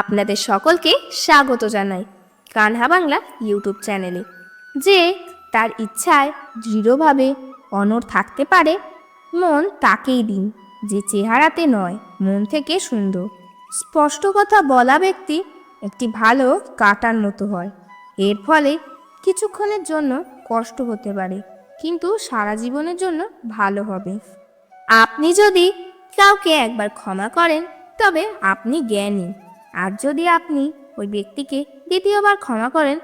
আপনাদের সকলকে স্বাগত জানাই কানহা বাংলা ইউটিউব চ্যানেলে, যে তার ইচ্ছায় দৃঢ়ভাবে অনর থাকতে পারে, মন তাকেই দিন, যে চেহারাতে নয়, মন থেকে সুন্দর। স্পষ্ট কথা বলা ব্যক্তি একটি ভালো কাটার মতো হয়। এর ফলে কিছুক্ষণের জন্য কষ্ট হতে পারে, কিন্তু সারা জীবনের জন্য ভালো হবে। আপনি যদি কাউকে একবার ক্ষমা করেন, তবে আপনি জ্ঞানী। আর যদি আপনি ওই ব্যক্তিকে দ্বিতীয়বার ক্ষমা করেন,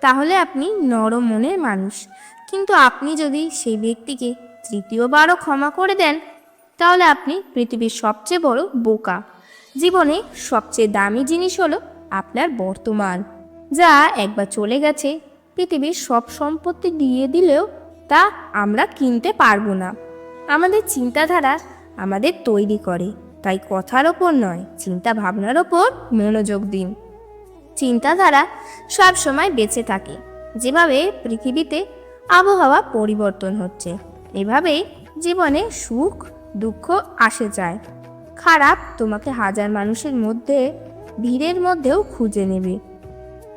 তাহলে আপনি নরম মনের মানুষ। কিন্তু আপনি যদি সেই ব্যক্তিকে তৃতীয়বারও ক্ষমা করে দেন, তাহলে আপনি পৃথিবীর সবচেয়ে বড় বোকা। জীবনে সবচেয়ে দামি জিনিস হলো আপনার বর্তমান, যা একবার চলে গেছে, পৃথিবীর সব সম্পত্তি দিয়ে দিলেও তা আমরা কিনতে পারব না। আমাদের চিন্তাধারা আমাদের তৈরি করে। তাই কথার ওপর নয় চিন্তা ভাবনার ওপর মনোযোগ দিন। চিন্তাধারা সব সময় বেঁচে থাকে। যেভাবে পৃথিবীতে আবহাওয়া পরিবর্তন হচ্ছে এভাবে জীবনে সুখ, দুঃখ আসে যায়। খারাপ তোমাকে হাজার মানুষের মধ্যে, ভিড়ের মধ্যেও খুঁজে নেবে।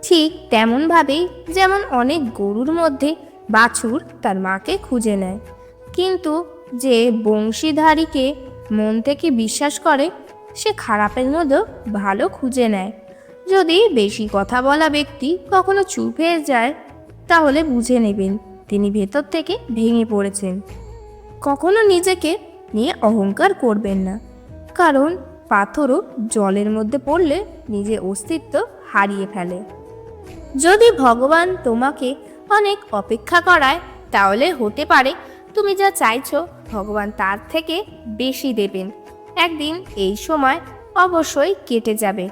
ঠিক তেমনভাবেই যেমন অনেক গরুর মধ্যে বাছুর তার মাকে খুঁজে নেয়। কিন্তু যে বংশীধারীকে মন থেকে বিশ্বাস করে, সে খারাপের মধ্যেও ভালো খুঁজে নেয়। যদি বেশি কথা বলা ব্যক্তি কখনো চুপ হয়ে যায়, তাহলে বুঝে নেবেন তিনি ভেতর থেকে ভেঙে পড়েছেন। কখনো নিজেকে নিয়ে অহংকার করবেন না, কারণ পাথরও জলের মধ্যে পড়লে নিজের অস্তিত্ব হারিয়ে ফেলে। যদি ভগবান তোমাকে অনেক অপেক্ষা করায়, তাহলে হতে পারে তুমি যা চাইছো, ভগবান তার থেকে বেশি দেবেন। একদিন এই সময় অবশ্যই কেটে যাবে।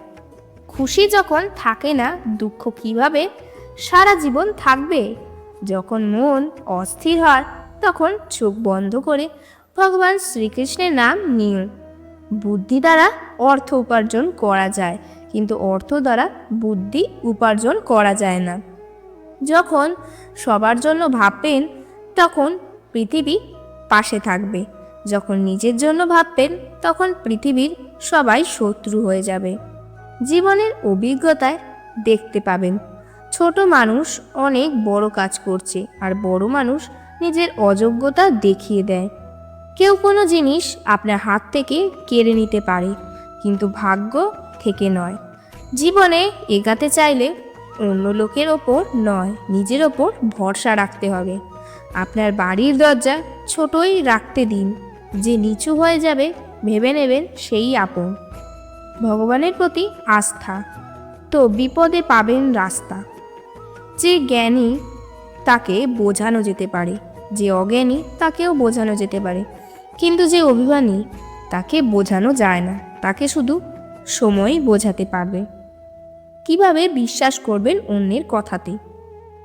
খুশি যখন থাকে না, দুঃখ কীভাবে? সারা জীবন থাকবে। যখন মন অস্থির হয়, তখন চোখ বন্ধ করে ভগবান শ্রীকৃষ্ণের নাম নিন। বুদ্ধি দ্বারা অর্থ উপার্জন করা যায়, কিন্তু অর্থ দ্বারা বুদ্ধি উপার্জন করা যায় না। যখন সবার জন্য ভাববেন, তখন পৃথিবী পাশে থাকবে। যখন নিজের জন্য ভাববেন, তখন পৃথিবীর সবাই শত্রু হয়ে যাবে। জীবনের অভিজ্ঞতায় দেখতে পাবেন, ছোট মানুষ অনেক বড় কাজ করছে আর বড় মানুষ নিজের অযোগ্যতা দেখিয়ে দেয়। কেউ কোনো জিনিস আপনার হাত থেকে কেড়ে নিতে পারে, কিন্তু ভাগ্য থেকে নয়। জীবনে এগাতে চাইলে অন্য লোকের ওপর নয়, নিজের ওপর ভরসা রাখতে হবে। আপনার বাড়ির দরজা ছোটই রাখতে দিন। যে নিচু হয়ে যাবে, ভেবে নেবেন সেই আপন। ভগবানের প্রতি আস্থা। তো বিপদে পাবেন রাস্তা। যে জ্ঞানী তাকে বোঝানো যেতে পারে, যে অজ্ঞানী তাকেও বোঝানো যেতে পারে। কিন্তু যে অভিমানী তাকে বোঝানো যায় না, তাকে শুধু সময় বোঝাতে পারবে। কীভাবে বিশ্বাস করবেন অন্যের কথাতে?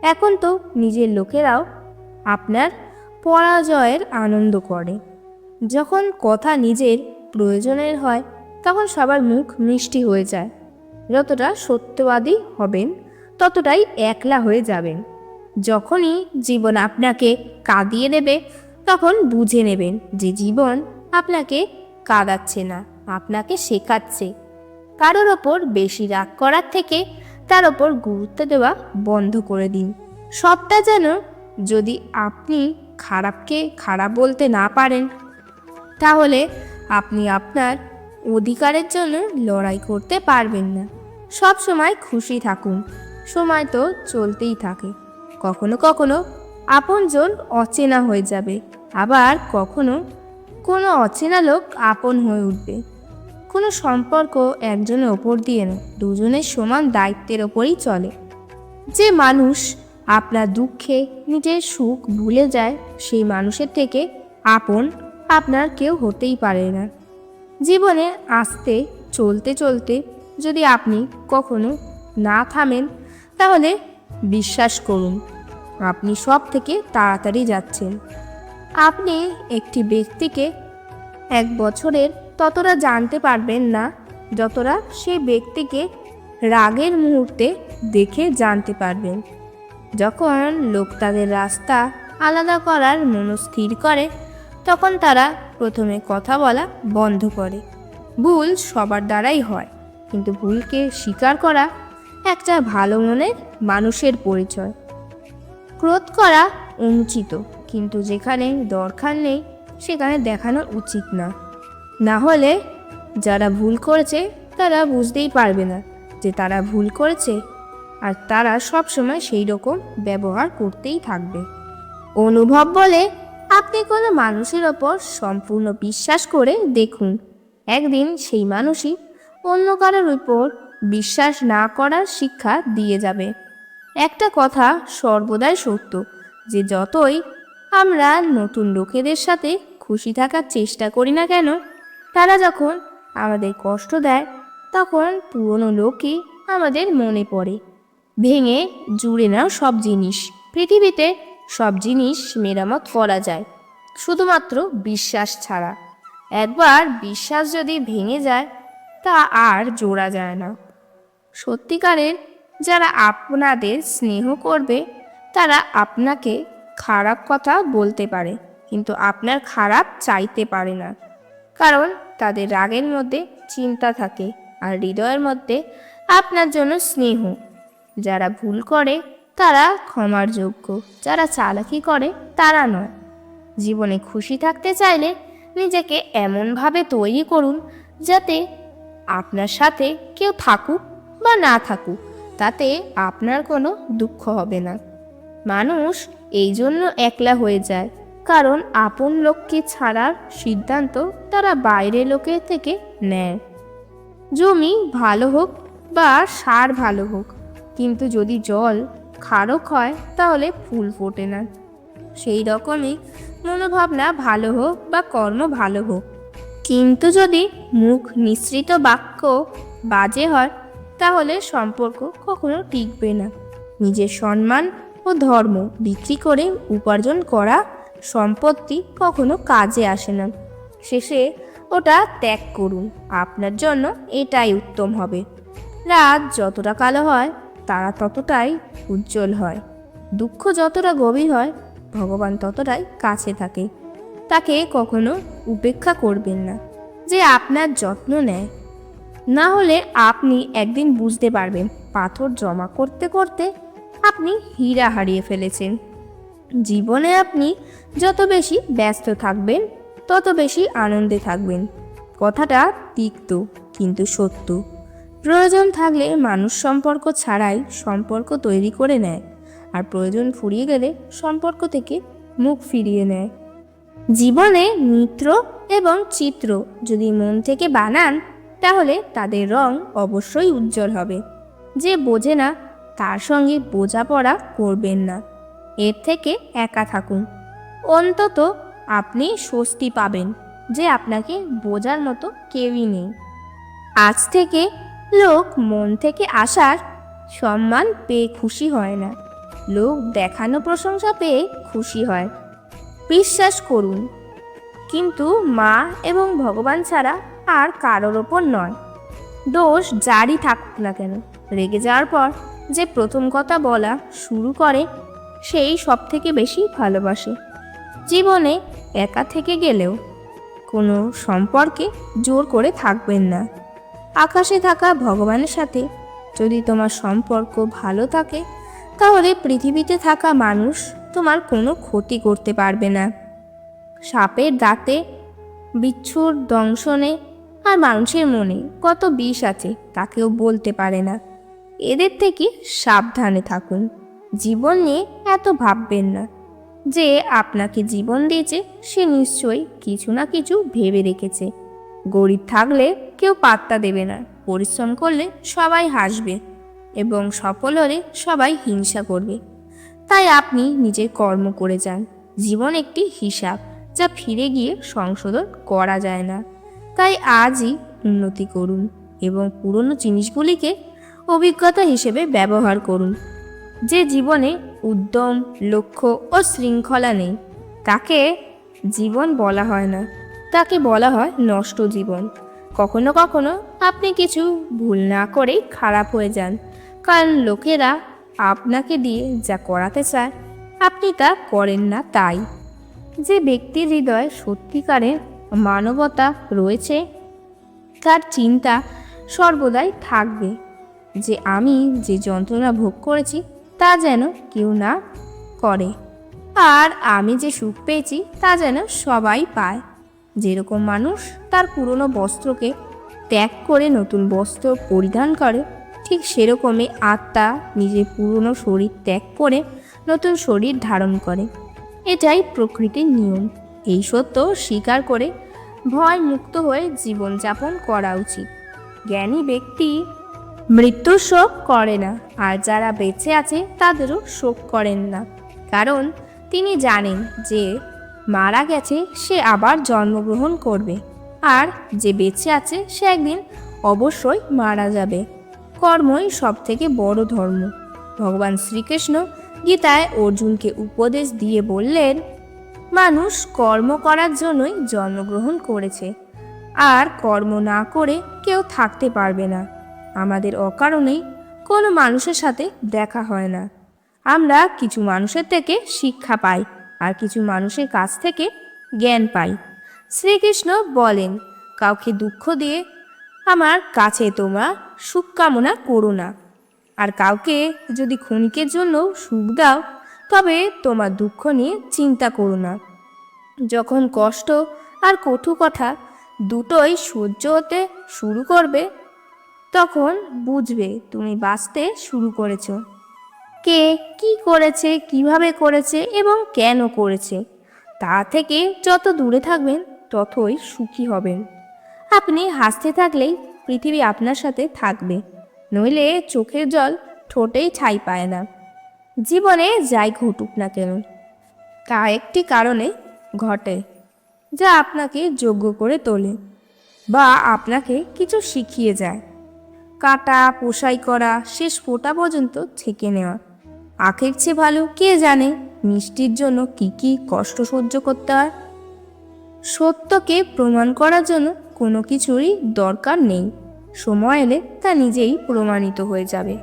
এখন তো নিজের লোকেরাও আপনার পরাজয়ের আনন্দ করে। যখন কথা নিজের প্রয়োজনের হয়, তখন সবার মুখ মিষ্টি হয়ে যায়। যতটা সত্যবাদী হবেন, ততটাই একলা হয়ে যাবেন। যখনই জীবন আপনাকে কাঁদিয়ে দেবে, তখন বুঝে নেবেন যে জীবন আপনাকে কাঁদাচ্ছে না, আপনাকে শেখাচ্ছে। কারোর ওপর বেশি রাগ করার থেকে তার ওপর গুরুত্ব দেওয়া বন্ধ করে দিন। সবটা যেন যদি আপনি খারাপকে খারাপ বলতে না পারেন, তাহলে আপনি আপনার অধিকারের জন্য লড়াই করতে পারবেন না। সব সময় খুশি থাকুন, সময় তো চলতেই থাকে। কখনো কখনো আপনজন অচেনা হয়ে যাবে, আবার কখনো কোনো অচেনা লোক আপন হয়ে উঠবে। কোনো সম্পর্ক একজনের ওপর দিয়ে না, দুজনের সমান দায়িত্বের ওপরই চলে। যে মানুষ আপনার দুঃখে নিজের সুখ ভুলে যায়, সেই মানুষের থেকে আপন আপনার কেউ হতেই পারে না। জীবনে আসতে, চলতে চলতে যদি আপনি কখনো না থামেন, তাহলে বিশ্বাস করুন, আপনি সব থেকে তাড়াতাড়ি যাচ্ছেন। আপনি একটি ব্যক্তিকে এক বছরের ততটা জানতে পারবেন না, যতটা সেই ব্যক্তিকে রাগের মুহূর্তে দেখে জানতে পারবেন। যখন লোক তাদের রাস্তা আলাদা করার মনস্থির করে, তখন তারা প্রথমে কথা বলা বন্ধ করে। ভুল সবার দ্বারাই হয়, কিন্তু ভুলকে স্বীকার করা একটা ভালো মনের মানুষের পরিচয়। ক্রোধ করা অনুচিত, কিন্তু যেখানে দরকার নেই, সেখানে দেখানো উচিত না। না হলে যারা ভুল করেছে, তারা বুঝতেই পারবে না যে তারা ভুল করেছে আর তারা সবসময় সেই রকম ব্যবহার করতেই থাকবে। অনুভব বলে, আপনি কোনো মানুষের ওপর সম্পূর্ণ বিশ্বাস করে দেখুন। একদিন সেই মানুষই অন্য কারোর উপর বিশ্বাস না করার শিক্ষা দিয়ে যাবে। একটা কথা সর্বদাই সত্য, যে যতই আমরা নতুন লোকেদের সাথে খুশি থাকার চেষ্টা করি না কেন, তারা যখন আমাদের কষ্ট দেয়, তখন পুরনো লোকই আমাদের মনে পড়ে। ভেঙে জুড়ে নাও সব জিনিস। পৃথিবীতে সব জিনিস মেরামত করা যায়, শুধুমাত্র বিশ্বাস ছাড়া। একবার বিশ্বাস যদি ভেঙে যায়, তা আর জোড়া যায় না। সত্যিকারের যারা আপনাদের স্নেহ করবে, তারা আপনাকে খারাপ কথা বলতে পারে, কিন্তু আপনার খারাপ চাইতে পারে না। কারণ তাদের রাগের মধ্যে চিন্তা থাকে, আর হৃদয়ের মধ্যে আপনার জন্য স্নেহ। যারা ভুল করে, তারা ক্ষমার যোগ্য। যারা চালাকি করে, তারা নয়। জীবনে খুশি থাকতে চাইলে নিজেকে এমনভাবে তৈরি করুন যাতে আপনার সাথে কেউ থাকুক বা না থাকুক, তাতে আপনার কোনো দুঃখ হবে না। মানুষ এই জন্য একলা হয়ে যায়, কারণ আপন লোককে ছাড়ার সিদ্ধান্ত তারা বাইরের লোকের থেকে নেয়। জমি ভালো হোক বা সার ভালো হোক কিন্তু যদি জল খারক হয়, তাহলে ফুল ফোটে না। সেই রকমই মনোভাবনা ভালো হোক বা কর্ম ভালো হোক। কিন্তু যদি মুখ নিঃসৃত বাক্য বাজে হয়, তাহলে সম্পর্ক কখনো টিকবে না। নিজের সম্মান ও ধর্ম বিক্রি করে উপার্জন করা সম্পত্তি কখনো কাজে আসে না। শেষে ওটা ত্যাগ করুন। আপনার জন্য এটাই উত্তম হবে। রাত যতটা কালো হয় তারা ততটাই উজ্জ্বল হয়। দুঃখ যতটা গভীর হয়, ভগবান ততটাই কাছে থাকে। তাকে কখনো উপেক্ষা করবেন না যে আপনার যত্ন নেয়। না হলে আপনি একদিন বুঝতে পারবেন, পাথর জমা করতে করতে আপনি হীরা হারিয়ে ফেলেছেন। জীবনে আপনি যত বেশি ব্যস্ত থাকবেন, তত বেশি আনন্দে থাকবেন। কথাটা তিক্ত, কিন্তু সত্য। প্রয়োজন থাকলে মানুষ সম্পর্ক ছাড়াই সম্পর্ক তৈরি করে নেয় আর প্রয়োজন ফুরিয়ে গেলে সম্পর্ক থেকে মুখ ফিরিয়ে নেয়। জীবনে মিত্র এবং চিত্র যদি মন থেকে বানান, তাহলে তাদের রং অবশ্যই উজ্জ্বল হবে। যে বোঝে না, তার সঙ্গে বোঝাপড়া করবেন না। এর থেকে একা থাকুন। অন্তত আপনি স্বস্তি পাবেন যে আপনাকে বোঝার মতো কেউই নেই। আজ থেকে লোক মন থেকে আসার সম্মান পেয়ে খুশি হয় না। লোক দেখানো প্রশংসা পেয়ে খুশি হয়। বিশ্বাস করুন, কিন্তু মা এবং ভগবান ছাড়া আর কারোর ওপর নয়। দোষ যারই থাকুক না কেন, রেগে যাওয়ার পর যে প্রথম কথা বলা শুরু করে, সেই সব থেকে বেশি ভালোবাসে। জীবনে একা থেকে গেলেও কোনো সম্পর্কে জোর করে থাকবেন না। আকাশে থাকা ভগবানের সাথে যদি তোমার সম্পর্ক ভালো থাকে, তাহলে পৃথিবীতে থাকা মানুষ তোমার কোনো ক্ষতি করতে পারবে না। সাপের দাঁতে, বিচ্ছুর দংশনে আর মানুষের মনে কত বিষ আছে তা কেউ বলতে পারে না। এদের থেকে সাবধানে থাকুন। জীবন নিয়ে এত ভাববেন না যে আপনাকে জীবন দিয়েছে, সে নিশ্চয়ই কিছু না কিছু ভেবে রেখেছে। গরিব থাকলে কেউ পাত্তা দেবে না। পরিশ্রম করলে সবাই হাসবে এবং সফল হলে সবাই হিংসা করবে। তাই আপনি নিজের কর্ম করে যান। জীবন একটি হিসাব যা ফিরে গিয়ে সংশোধন করা যায় না। তাই আজই উন্নতি করুন এবং পুরনো জিনিসগুলিকে অভিজ্ঞতা হিসেবে ব্যবহার করুন। যে জীবনে উদ্যম, লক্ষ্য ও শৃঙ্খলা নেই, তাকে জীবন বলা হয় না। তাকে বলা হয় নষ্ট জীবন। কখনো কখনো আপনি কিছু ভুল না করেই খারাপ হয়ে যান। কারণ লোকেরা আপনাকে দিয়ে যা করাতে চায়, আপনি তা করেন না তাই। যে ব্যক্তির হৃদয়ে সত্যিকারের মানবতা রয়েছে, তার চিন্তা সর্বদাই থাকবে। যে আমি যে যন্ত্রণা ভোগ করেছি, তা যেন কেউ না করে। আর আমি যে সুখ পেয়েছি, তা যেন সবাই পায়। যেরকম মানুষ তার পুরনো বস্ত্রকে ত্যাগ করে নতুন বস্ত্র পরিধান করে, ঠিক সেরকমই আত্মা নিজের পুরনো শরীর ত্যাগ করে নতুন শরীর ধারণ করে। এটাই প্রকৃতির নিয়ম। এই সত্য স্বীকার করে ভয় মুক্ত হয়ে জীবনযাপন করা উচিত। জ্ঞানী ব্যক্তি মৃত্যুর শোক করে না, আর যারা বেঁচে আছে তাদেরও শোক করেন না। কারণ তিনি জানেন যে মারা গেছে, সে আবার জন্মগ্রহণ করবে। আর যে বেঁচে আছে, সে একদিন অবশ্যই মারা যাবে। কর্মই সব থেকে বড় ধর্ম। ভগবান শ্রীকৃষ্ণ গীতায় অর্জুনকে উপদেশ দিয়ে বললেন, মানুষ কর্ম করার জন্যই জন্মগ্রহণ করেছে। আর কর্ম না করে কেউ থাকতে পারবে না। আমাদের অকারণেই কোনো মানুষের সাথে দেখা হয় না। আমরা কিছু মানুষের থেকে শিক্ষা পাই। আর কিছু মানুষের কাছ থেকে জ্ঞান পাই। শ্রীকৃষ্ণ বলেন, কাউকে দুঃখ দিয়ে আমার কাছে তোমরা সুখ কামনা করো না। আর কাউকে যদি ক্ষণিকের জন্য সুখ দাও, তবে তোমার দুঃখ নিয়ে চিন্তা করো না। যখন কষ্ট আর কটু কথা দুটোই সহ্য হতে শুরু করবে, তখন বুঝবে তুমি বাঁচতে শুরু করেছ। কে, কি করেছে, কীভাবে করেছে এবং কেন করেছে, তা থেকে যত দূরে থাকবেন ততই সুখী হবেন। আপনি হাসতে থাকলেই পৃথিবী আপনার সাথে থাকবে, নইলে চোখের জল ঠোঁটেই ছাই পায় না। জীবনে যাই ঘটুক না কেন, তা একটি কারণে ঘটে, যা আপনাকে যোগ্য করে তোলে বা আপনাকে কিছু শিখিয়ে যায়। কাটা, পোষাই করা, শেষ ফোঁটা পর্যন্ত ছেঁকে নেওয়া। আখের চেয়ে ভালো কে জানে মিষ্টির জন্য কি কি কষ্ট সহ্য করতে হয়। সত্যকে প্রমাণ করার জন্য কোনো কিছুরই দরকার নেই। সময় এলে তা নিজেই প্রমাণিত হয়ে যাবে।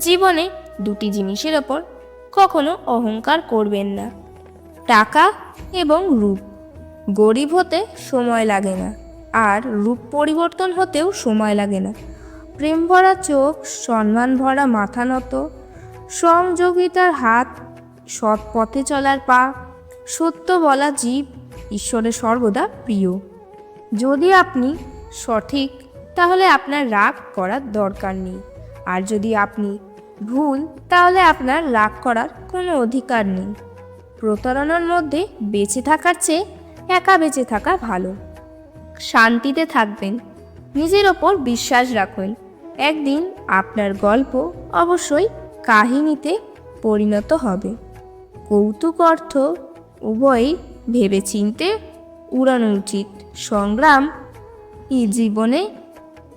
জীবনে দুটি জিনিসের ওপর কখনো অহংকার করবেন না। টাকা এবং রূপ। গরিব হতে সময় লাগে না আর রূপ পরিবর্তন হতেও সময় লাগে না। প্রেম ভরা চোখ, সম্মান ভরা মাথা নত সংযোগিতার হাত, সৎ পথে চলার পা, সত্য বলা জীব ঈশ্বরের সর্বদা প্রিয়। যদি আপনি সঠিক, তাহলে আপনার রাগ করার দরকার নেই। আর যদি আপনি ভুল, তাহলে আপনার রাগ করার কোনো অধিকার নেই। প্রতারণার মধ্যে বেঁচে থাকার চেয়ে একা বেঁচে থাকা ভালো। শান্তিতে থাকবেন। নিজের ওপর বিশ্বাস রাখুন। একদিন আপনার গল্প অবশ্যই কাহিনীতে পরিণত হবে। কৌতুক অর্থ উভয়ই ভেবেচিন্তে উড়ানো উচিত সংগ্রাম এই জীবনে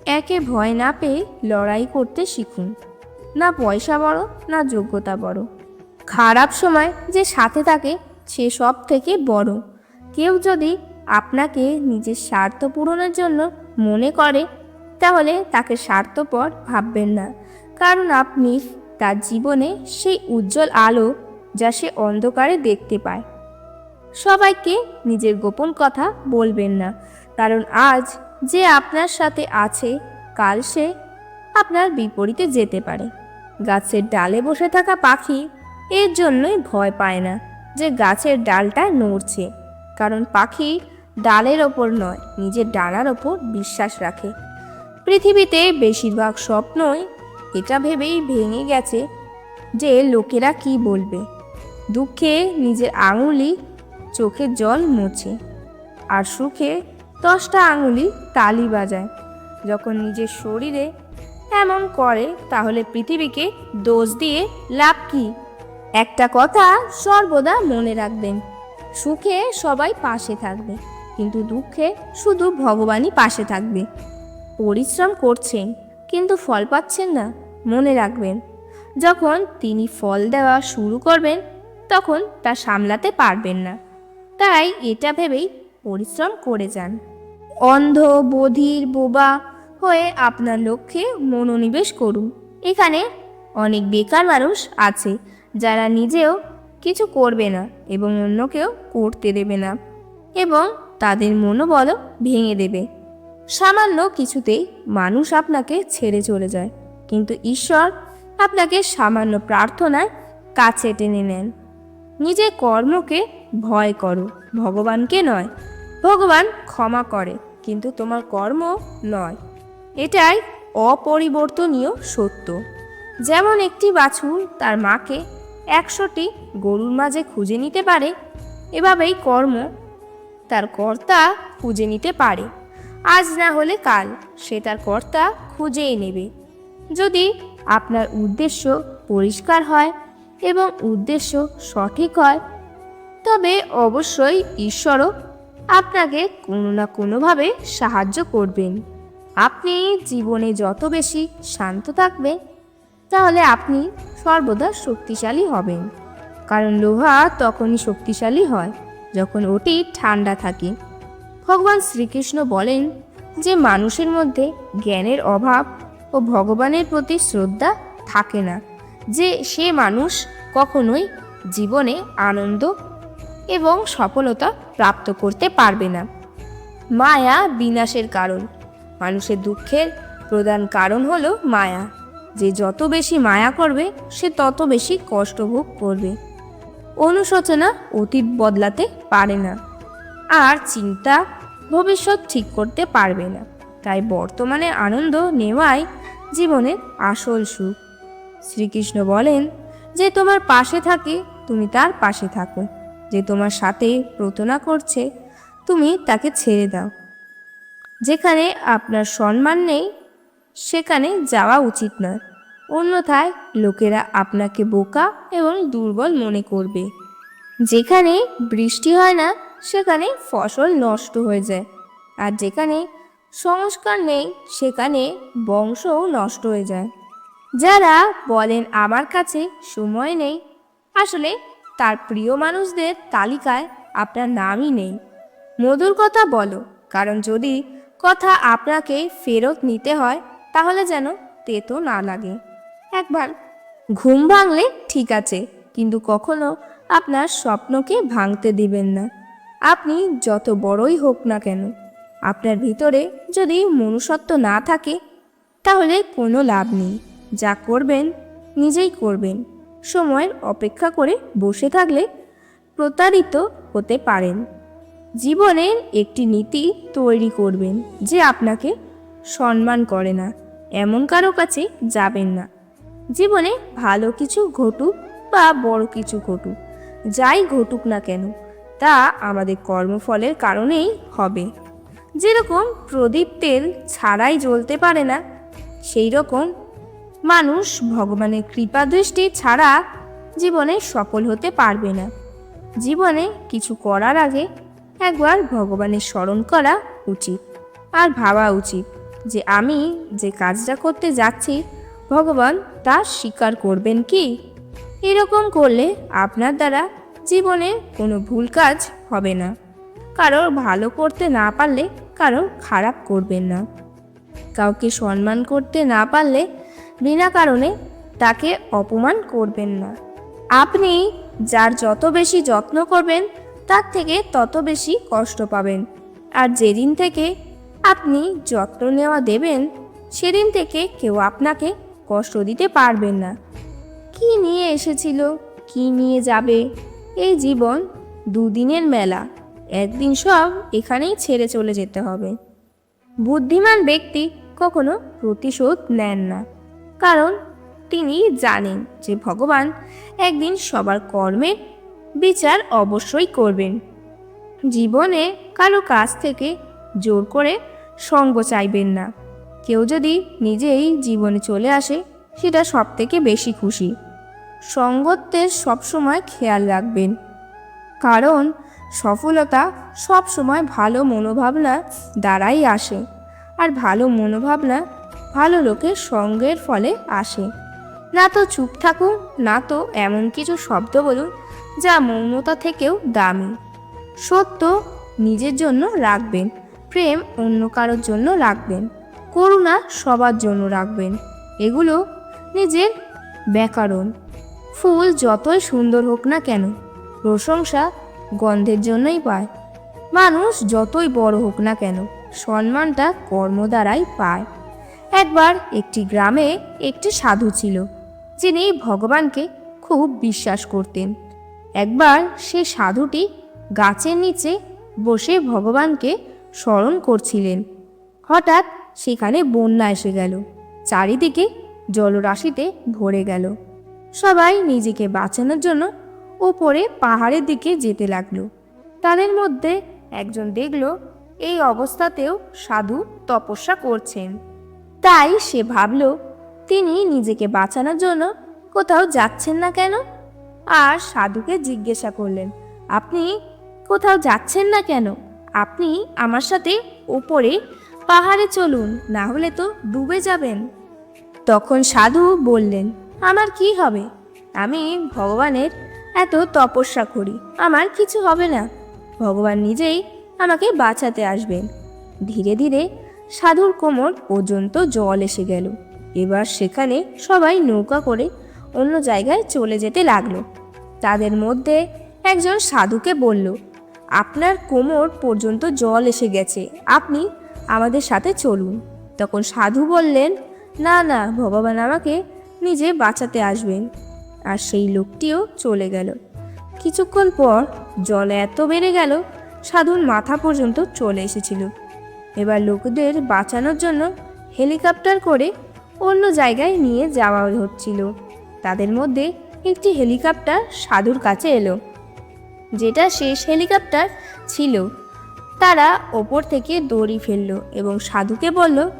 একে ভয় না পেয়ে লড়াই করতে শিখুন। না পয়সা বড়, না যোগ্যতা বড়। খারাপ সময় যে সাথে থাকে, সে সব থেকে বড়। কেউ যদি আপনাকে নিজের স্বার্থ পূরণের জন্য মনে করে, তাহলে তাকে স্বার্থপর ভাববেন না। কারণ আপনি তার জীবনে সেই উজ্জ্বল আলো যা সে অন্ধকারে দেখতে পায়। সবাইকে নিজের গোপন কথা বলবেন না, কারণ আজ যে আপনার সাথে আছে, কাল সে আপনার বিপরীতে যেতে পারে। গাছের ডালে বসে থাকা পাখি এর জন্যই ভয় পায় না যে গাছের ডালটা নড়ছে, কারণ পাখি ডালের ওপর নয়, নিজের ডানার ওপর বিশ্বাস রাখে। পৃথিবীতে বেশিরভাগ স্বপ্নই এটা ভেবেই ভেঙে গেছে যে লোকেরা কি বলবে। দুঃখে নিজের আঙুলি চোখের জল মোছে, আর সুখে দশটা আঙুলি তালি বাজায়। যখন নিজের শরীরে এমন করে, তাহলে পৃথিবীকে দোষ দিয়ে লাভ কি? একটা কথা সর্বদা মনে রাখবেন, সুখে সবাই পাশে থাকবে, কিন্তু দুঃখে শুধু ভগবানই পাশে থাকবে। পরিশ্রম করছেন, কিন্তু ফল পাচ্ছেন না। মনে রাখবেন, যখন তিনি ফল দেওয়া শুরু করবেন, তখন তা সামলাতে পারবেন না। তাই এটা ভেবেই পরিশ্রম করে যান। অন্ধ বধির বোবা হয়ে আপনার লক্ষ্যে মনোনিবেশ করুন। এখানে অনেক বেকার মানুষ আছে, যারা নিজেও কিছু করবে না এবং অন্যকেও করতে দেবে না এবং তাদের মনোবলও ভেঙে দেবে। সামান্য কিছুতেই মানুষ আপনাকে ছেড়ে চলে যায়। কিন্তু ঈশ্বর আপনাকে সামান্য প্রার্থনায় কাছে টেনে নেন। নিজের কর্মকে ভয় করো, ভগবানকে নয়, ভগবান ক্ষমা করে, কিন্তু তোমার কর্ম নয়। এটাই অপরিবর্তনীয় সত্য। যেমন একটি বাছুর তার মাকে একশোটি গরুর মাঝে খুঁজে নিতে পারে, এভাবেই কর্ম তার কর্তা খুঁজে নিতে পারে। আজ না হলে কাল সে তার কর্তা খুঁজেই নেবে। যদি আপনার উদ্দেশ্য পরিষ্কার হয় এবং উদ্দেশ্য সঠিক হয়, তবে অবশ্যই ঈশ্বরও আপনাকে কোনো না কোনোভাবে সাহায্য করবেন। আপনি জীবনে যত বেশি শান্ত থাকবেন, তাহলে আপনি সর্বদা শক্তিশালী হবেন। কারণ লোহা তখনই শক্তিশালী হয় যখন ওটি ঠান্ডা থাকে। ভগবান শ্রীকৃষ্ণ বলেন যে মানুষের মধ্যে জ্ঞানের অভাব ও ভগবানের প্রতি শ্রদ্ধা থাকে না যে সে মানুষ কখনোই জীবনে আনন্দ এবং সফলতা প্রাপ্ত করতে পারবে না। মায়া বিনাশের কারণ। মানুষের দুঃখের প্রধান কারণ হলো মায়া। যে যত বেশি মায়া করবে, সে তত বেশি কষ্ট ভোগ করবে। অনুশোচনা অতীত বদলাতে পারে না। আর চিন্তা ভবিষ্যৎ ঠিক করতে পারবে না। তাই বর্তমানে আনন্দ নেওয়াই জীবনের আসল সুখ। শ্রীকৃষ্ণ বলেন যে তোমার পাশে থাকে, তুমি তার পাশে থাকো। যে তোমার সাথে প্রার্থনা করছে, তুমি তাকে ছেড়ে দাও। যেখানে আপনার সম্মান নেই, সেখানে যাওয়া উচিত নয়। অন্যথায় লোকেরা আপনাকে বোকা এবং দুর্বল মনে করবে। যেখানে বৃষ্টি হয় না, সেখানে ফসল নষ্ট হয়ে যায়। আর যেখানে সংস্কার নেই, সেখানে বংশও নষ্ট হয়ে যায়। যারা বলেন আমার কাছে সময় নেই, আসলে তার প্রিয় মানুষদের তালিকায় আপনার নামই নেই। মধুর কথা বলো, কারণ যদি কথা আপনাকে ফেরত নিতে হয়, তাহলে যেন তেতো না লাগে। একবার, ঘুম ভাঙলে ঠিক আছে, কিন্তু কখনো আপনার স্বপ্নকে ভাঙতে দিবেন না। আপনি যত বড়ই হোক না কেন। আপনার ভিতরে যদি মনুষ্যত্ব না থাকে, তাহলে কোনো লাভ নেই। যা করবেন, নিজেই করবেন। সময়ের অপেক্ষা করে বসে থাকলে প্রতারিত হতে পারেন। জীবনের একটি নীতি তৈরি করবেন যে আপনাকে সম্মান করে না। এমন কারও কাছে যাবেন না। জীবনে ভালো কিছু ঘটুক বা বড় কিছু ঘটুক, যাই ঘটুক না কেন, তা আমাদের কর্মফলের কারণেই হবে। যেরকম প্রদীপ তেল ছাড়াই জ্বলতে পারে না সেই রকম মানুষ ভগবানের কৃপা দৃষ্টি ছাড়া জীবনে সফল হতে পারবে না। জীবনে কিছু করার আগে একবার ভগবানের স্মরণ করা উচিত আর ভাবা উচিত যে আমি যে কাজটা করতে যাচ্ছি, ভগবান তা স্বীকার করবেন কি? এরকম করলে আপনার দ্বারা জীবনে কোনো ভুল কাজ হবে না। কারোর ভালো করতে না পারলে কারোর খারাপ করবেন না। কাউকে সম্মান করতে না পারলে বিনা কারণে তাকে অপমান করবেন না। আপনি যার যত বেশি যত্ন করবেন, তার থেকে তত বেশি কষ্ট পাবেন। আর যেদিন থেকে আপনি যত্ন নেওয়া দেবেন, সেদিন থেকে কেউ আপনাকে কষ্ট দিতে পারবেন না। কি নিয়ে এসেছিল, কি নিয়ে যাবে, এই জীবন দুদিনের মেলা। একদিন সব এখানেই ছেড়ে চলে যেতে হবে। বুদ্ধিমান ব্যক্তি কখনো প্রতিশোধ নেন না, কারণ তিনি জানেন যে ভগবান একদিন সবার কর্মের বিচার অবশ্যই করবেন। জীবনে কারও কাছ থেকে জোর করে সঙ্গ চাইবেন না। কেউ যদি নিজেই জীবনে চলে আসে, সেটা সব থেকে বেশি খুশি। সঙ্গত্বের সবসময় খেয়াল রাখবেন, কারণ সফলতা সব সময় ভালো মনোভাবনা দ্বারাই আসে আর ভালো মনোভাবনা ভালো লোকের সঙ্গের ফলে আসে। না তো চুপ থাকুন, না তো এমন কিছু শব্দ বলুন যা মৌনতা থেকেও দামি। সত্য, নিজের জন্য রাখবেন, প্রেম অন্য কারোর জন্য রাখবেন, করুণা সবার জন্য রাখবেন, এগুলো নিজের ব্যাকরণ। ফুল যতই সুন্দর হোক না কেন, প্রশংসা গন্ধের জন্যই পায়। মানুষ যতই বড় হোক না কেন, সম্মানটা কর্ম দ্বারাই পায়। একবার একটি গ্রামে একটি সাধু ছিল, যিনি ভগবানকে খুব বিশ্বাস করতেন। একবার সে সাধুটি গাছের নিচে বসে ভগবানকে স্মরণ করছিলেন। হঠাৎ সেখানে বন্যা এসে গেল, চারিদিকে জলরাশিতে ভরে গেল। সবাই নিজেকে বাঁচানোর জন্য উপরে পাহাড়ের দিকে যেতে লাগল। তাদের মধ্যে একজন দেখল, এই অবস্থাতেও সাধু তপস্যা করছেন। তাই সে ভাবল, তিনি নিজেকে বাঁচানোর জন্য কোথাও যাচ্ছেন না কেন? আর সাধুকে জিজ্ঞাসা করলেন, আপনি কোথাও যাচ্ছেন না কেন? আপনি আমার সাথে ওপরে পাহাড়ে চলুন, না হলে তো ডুবে যাবেন। তখন সাধু বললেন, আমার কি হবে? আমি ভগবানের এত তপস্যা করি, আমার কিছু হবে না। ভগবান নিজেই আমাকে বাঁচাতে আসবেন। ধীরে ধীরে সাধুর কোমর পর্যন্ত জল এসে গেল। এবার সেখানে সবাই নৌকা করে অন্য জায়গায় চলে যেতে লাগল। তাদের মধ্যে একজন সাধুকে বলল, আপনার কোমর পর্যন্ত জল এসে গেছে, আপনি আমাদের সাথে চলুন। তখন সাধু বললেন, না না, ভগবান আমাকে নিজে বাঁচাতে আসবেন। আর সেই লোকটিও চলে গেল। কিছুক্ষণ পর জল এত বেড়ে গেল, সাধুর মাথা পর্যন্ত চলে এসেছিল। এবার লোকদের বাঁচানোর জন্য হেলিকপ্টার করে অন্য জায়গায় নিয়ে যাওয়া হচ্ছিল। তাদের মধ্যে একটি হেলিকপ্টার সাধুর কাছে এলো। যেটা শেষ হেলিকপ্টার ছিল। তারা ওপর থেকে দড়ি ফেলল এবং সাধুকে বলল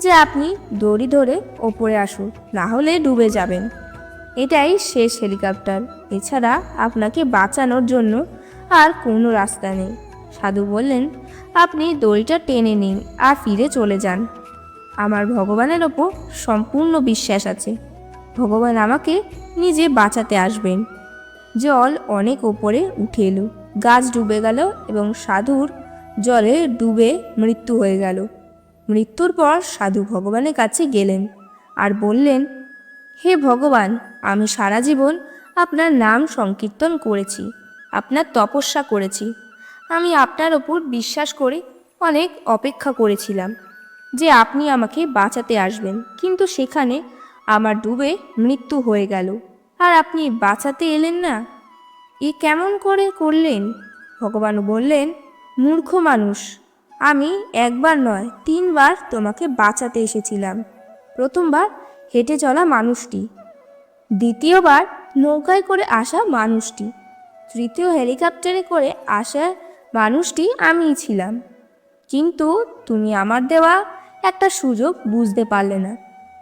যে, আপনি দড়ি ধরে ওপরে আসুন, না হলে ডুবে যাবেন। এটাই শেষ হেলিকপ্টার। এছাড়া আপনাকে বাঁচানোর জন্য আর কোনো রাস্তা নেই। সাধু বললেন, আপনি দড়িটা টেনে নিন আর ফিরে চলে যান। আমার ভগবানের ওপর সম্পূর্ণ বিশ্বাস আছে। ভগবান আমাকে নিজে বাঁচাতে আসবেন। জল অনেক ওপরে উঠে এলো। গাছ ডুবে গেল এবং সাধুর জলে ডুবে মৃত্যু হয়ে গেল। মৃত্যুর পর সাধু ভগবানের কাছে গেলেন আর বললেন, হে ভগবান আমি সারা জীবন আপনার নাম সংকীর্তন করেছি, আপনার তপস্যা করেছি। আমি আপনার ওপর বিশ্বাস করে অনেক অপেক্ষা করেছিলাম যে আপনি আমাকে বাঁচাতে আসবেন। কিন্তু সেখানে আমার ডুবে মৃত্যু হয়ে গেল। আর আপনি বাঁচাতে এলেন না? এ কেমন করে করলেন? ভগবান বললেন, মূর্খ মানুষ, আমি একবার নয়, তিনবার তোমাকে বাঁচাতে এসেছিলাম। প্রথমবার হেঁটে চলা মানুষটি দ্বিতীয়বার নৌকায় করে আসা মানুষটি। তৃতীয় হেলিকপ্টারে করে আসা মানুষটি আমিই ছিলাম। কিন্তু তুমি আমার দেওয়া একটা সুযোগ বুঝতে পারলে না।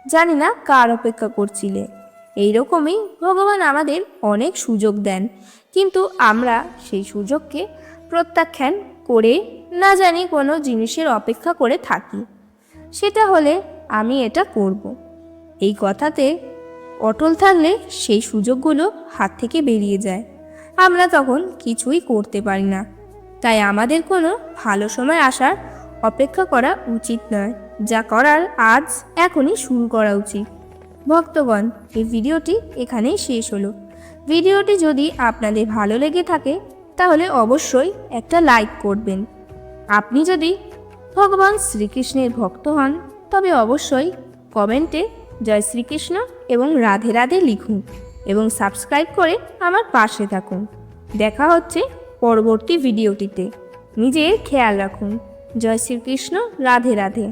জানি না কার অপেক্ষা করছিলে। এইরকমই ভগবান আমাদের অনেক সুযোগ দেন। কিন্তু আমরা সেই সুযোগকে প্রত্যাখ্যান করে না জানি কোনো জিনিসের অপেক্ষা করে থাকি। সেটা হলে আমি এটা করব। এই কথাতে অটল থাকলে সেই সুযোগগুলো হাত থেকে বেরিয়ে যায়। আমরা তখন কিছুই করতে পারি না। তাই আমাদের কোনো ভালো সময় আসার অপেক্ষা করা উচিত নয়, যা করার আজ এখনই শুরু করা উচিত। ভক্তগণ, এই ভিডিওটি এখানেই শেষ হলো। ভিডিওটি যদি আপনাদের ভালো লেগে থাকে, তাহলে অবশ্যই একটা লাইক করবেন। আপনি যদি ভগবান শ্রীকৃষ্ণের ভক্ত হন, তবে অবশ্যই কমেন্টে জয় শ্রীকৃষ্ণ এবং রাধে রাধে লিখুন এবং সাবস্ক্রাইব করে আমার পাশে থাকুন। দেখা হচ্ছে পরবর্তী ভিডিওটিতে। নিজের খেয়াল রাখুন। জয় শ্রীকৃষ্ণ, রাধে রাধে।